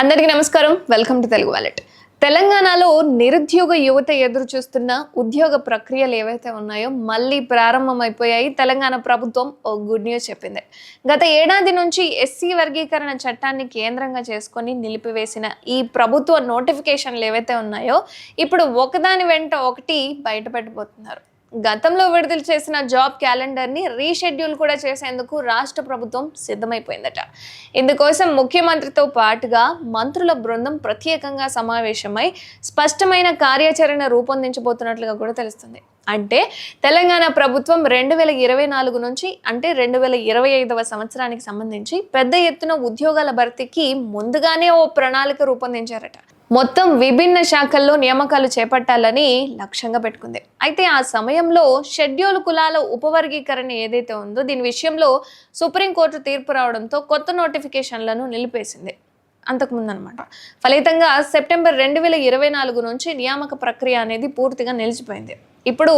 అందరికీ నమస్కారం. Welcome to Telugu wallet తెలంగాణలో నిరుద్యోగ యువత ఎదురు చూస్తున్న ఉద్యోగ ప్రక్రియలు ఏవైతే ఉన్నాయో మళ్ళీ ప్రారంభమైపోయాయి. తెలంగాణ ప్రభుత్వం ఓ గుడ్ న్యూస్ చెప్పింది. గత ఏడాది నుంచి ఎస్సీ వర్గీకరణ చట్టాన్ని కేంద్రంగా చేసుకొని నిలిపివేసిన ఈ ప్రభుత్వ నోటిఫికేషన్లు ఏవైతే ఉన్నాయో ఇప్పుడు ఒకదాని వెంట ఒకటి బయట పెట్టబోతున్నారు గతంలో విడుదల చేసిన జాబ్ క్యాలెండర్ని రీషెడ్యూల్ కూడా చేసేందుకు రాష్ట్ర ప్రభుత్వం సిద్ధమైపోయిందట. ఇందుకోసం ముఖ్యమంత్రితో పాటుగా మంత్రుల బృందం ప్రత్యేకంగా సమావేశమై స్పష్టమైన కార్యాచరణ రూపొందించబోతున్నట్లుగా కూడా తెలుస్తుంది. అంటే తెలంగాణ ప్రభుత్వం రెండు వేల ఇరవై నాలుగు నుంచి అంటే రెండు వేల ఇరవై ఐదవ సంవత్సరానికి సంబంధించి పెద్ద ఎత్తున ఉద్యోగాల భర్తీకి ముందుగానే ఓ ప్రణాళిక రూపొందించారట. మొత్తం విభిన్న శాఖల్లో నియామకాలు చేపట్టాలని లక్ష్యంగా పెట్టుకుంది. అయితే ఆ సమయంలో షెడ్యూల్ కులాల ఉపవర్గీకరణ ఏదైతే ఉందో దీని విషయంలో సుప్రీంకోర్టు తీర్పు రావడంతో కొత్త నోటిఫికేషన్లను నిలిపేసింది. అంతకుముందు అనమాట ఫలితంగా సెప్టెంబర్ రెండు వేల ఇరవై నాలుగు నుంచి నియామక ప్రక్రియ అనేది పూర్తిగా నిలిచిపోయింది. ఇప్పుడు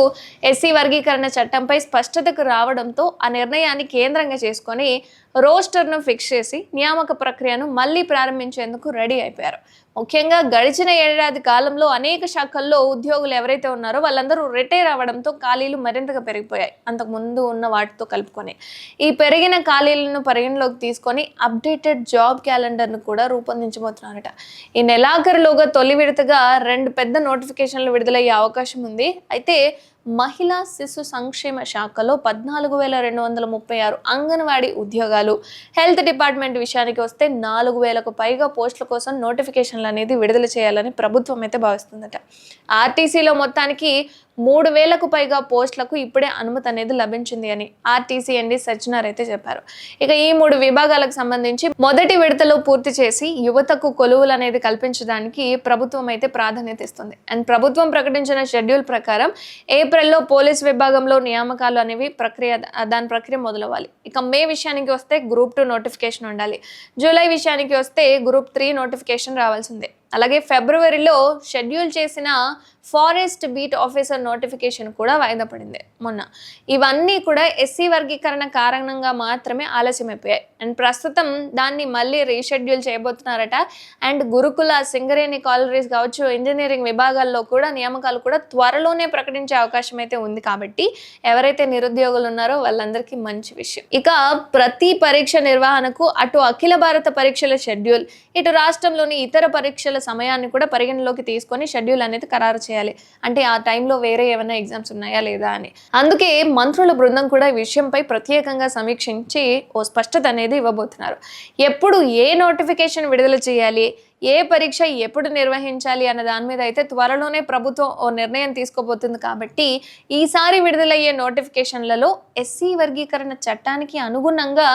ఎస్సీ వర్గీకరణ చట్టంపై స్పష్టతకు రావడంతో ఆ నిర్ణయాన్ని కేంద్రంగా చేసుకొని రోస్టర్ను ఫిక్స్ చేసి నియామక ప్రక్రియను మళ్ళీ ప్రారంభించేందుకు రెడీ అయిపోయారు. ముఖ్యంగా గడిచిన ఏడాది కాలంలో అనేక శాఖల్లో ఉద్యోగులు ఎవరైతే ఉన్నారో వాళ్ళందరూ రిటైర్ అవ్వడంతో ఖాళీలు మరింతగా పెరిగిపోయాయి. అంతకు ముందు ఉన్న వాటితో కలుపుకొని. ఈ పెరిగిన ఖాళీలను పరిగణలోకి తీసుకొని అప్డేటెడ్ జాబ్ క్యాలెండర్ను కూడా రూపొందించబోతున్నారట. ఈ నెలాఖరులోగా తొలి విడతగా రెండు పెద్ద నోటిఫికేషన్లు విడుదలయ్యే అవకాశం ఉంది. అయితే మహిళా శిశు సంక్షేమ శాఖలో పద్నాలుగు వేల రెండు వందల ముప్పై ఆరు అంగన్వాడీ ఉద్యోగాలు. హెల్త్ డిపార్ట్మెంట్ విషయానికి వస్తే నాలుగు వేలకు పైగా పోస్టుల కోసం నోటిఫికేషన్లు అనేది విడుదల చేయాలని ప్రభుత్వం అయితే భావిస్తుందట. ఆర్టీసీలో మొత్తానికి మూడు వేలకు పైగా పోస్టులకు ఇప్పుడే అనుమతి అనేది లభించింది అని ఆర్టీసీ ఎండి సజ్జనార్ అయితే చెప్పారు. ఇక ఈ మూడు విభాగాలకు సంబంధించి మొదటి విడతలో పూర్తి చేసి యువతకు కొలువులు అనేది కల్పించడానికి ప్రభుత్వం అయితే ప్రాధాన్యత ఇస్తుంది. అండ్ ప్రభుత్వం ప్రకటించిన షెడ్యూల్ ప్రకారం ఏప్రిల్లో పోలీస్ విభాగంలో నియామకాలు అనేవి ప్రక్రియ దాని ప్రక్రియ మొదలవ్వాలి. ఇక మే విషయానికి వస్తే గ్రూప్ టూ నోటిఫికేషన్ ఉండాలి. జూలై విషయానికి వస్తే గ్రూప్ త్రీ నోటిఫికేషన్ రావాల్సిందే. అలాగే ఫిబ్రవరిలో షెడ్యూల్ చేసిన ఫారెస్ట్ బీట్ ఆఫీసర్ నోటిఫికేషన్ కూడా వాయిదా పడింది మొన్న. ఇవన్నీ కూడా ఎస్సీ వర్గీకరణ కారణంగా మాత్రమే ఆలస్యమైపోయాయి. అండ్ ప్రస్తుతం దాన్ని మళ్ళీ రీషెడ్యూల్ చేయబోతున్నారట. అండ్ గురుకుల సింగరేణి కాలరీస్ కావచ్చు ఇంజనీరింగ్ విభాగాల్లో కూడా నియామకాలు కూడా త్వరలోనే ప్రకటించే అవకాశం అయితే ఉంది కాబట్టి ఎవరైతే నిరుద్యోగులు ఉన్నారో వాళ్ళందరికీ మంచి విషయం. ఇక ప్రతి పరీక్ష నిర్వహణకు అటు అఖిల భారత పరీక్షల షెడ్యూల్ ఇటు రాష్ట్రంలోని ఇతర పరీక్షల సమయాన్ని కూడా పరిగణలోకి తీసుకొని షెడ్యూల్ అనేది ఖరారు చేయాలి. అంటే ఆ టైంలో వేరే ఏమైనా ఎగ్జామ్స్ ఉన్నాయా లేదా అని. అందుకే మంత్రుల బృందం కూడా ఈ విషయంపై ప్రత్యేకంగా సమీక్షించి ఓ స్పష్టత అనేది ఇవ్వబోతున్నారు. ఎప్పుడు ఏ నోటిఫికేషన్ విడుదల చేయాలి ఏ పరీక్ష ఎప్పుడు నిర్వహించాలి అన్న దాని మీద అయితే త్వరలోనే ప్రభుత్వం ఓ నిర్ణయం తీసుకోబోతుంది కాబట్టి ఈసారి విడుదలయ్యే నోటిఫికేషన్లలో ఎస్సీ వర్గీకరణ చట్టానికి అనుగుణంగా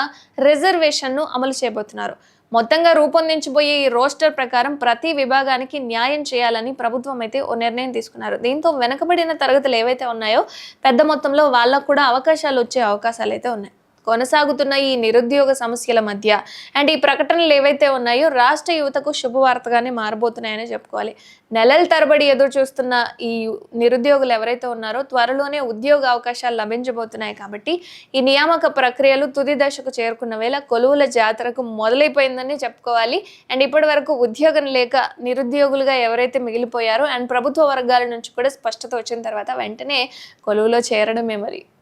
రిజర్వేషన్ను అమలు చేయబోతున్నారు. మొత్తంగా రూపొందించబోయే ఈ రోస్టర్ ప్రకారం ప్రతి విభాగానికి న్యాయం చేయాలని ప్రభుత్వం అయితే ఓ నిర్ణయం తీసుకున్నారు. దీంతో వెనకబడిన తరగతులు ఏవైతే ఉన్నాయో పెద్ద మొత్తంలో వాళ్ళకు కూడా అవకాశాలు వచ్చే అవకాశాలు అయితే ఉన్నాయి. కొనసాగుతున్న ఈ నిరుద్యోగ సమస్యల మధ్య. అండ్ ఈ ప్రకటనలు ఏవైతే ఉన్నాయో రాష్ట్ర యువతకు శుభవార్తగానే మారబోతున్నాయని చెప్పుకోవాలి. నెలల తరబడి ఎదురు చూస్తున్న ఈ నిరుద్యోగులు ఎవరైతే ఉన్నారో త్వరలోనే ఉద్యోగ అవకాశాలు లభించబోతున్నాయి కాబట్టి ఈ నియామక ప్రక్రియలు తుది దశకు చేరుకున్న వేళ కొలువుల జాతరకు మొదలైపోయిందని చెప్పుకోవాలి. అండ్ ఇప్పటి వరకు ఉద్యోగం లేక నిరుద్యోగులుగా ఎవరైతే మిగిలిపోయారో అండ్ ప్రభుత్వ వర్గాల నుంచి కూడా స్పష్టత వచ్చిన తర్వాత వెంటనే కొలువులో చేరడమే మరి.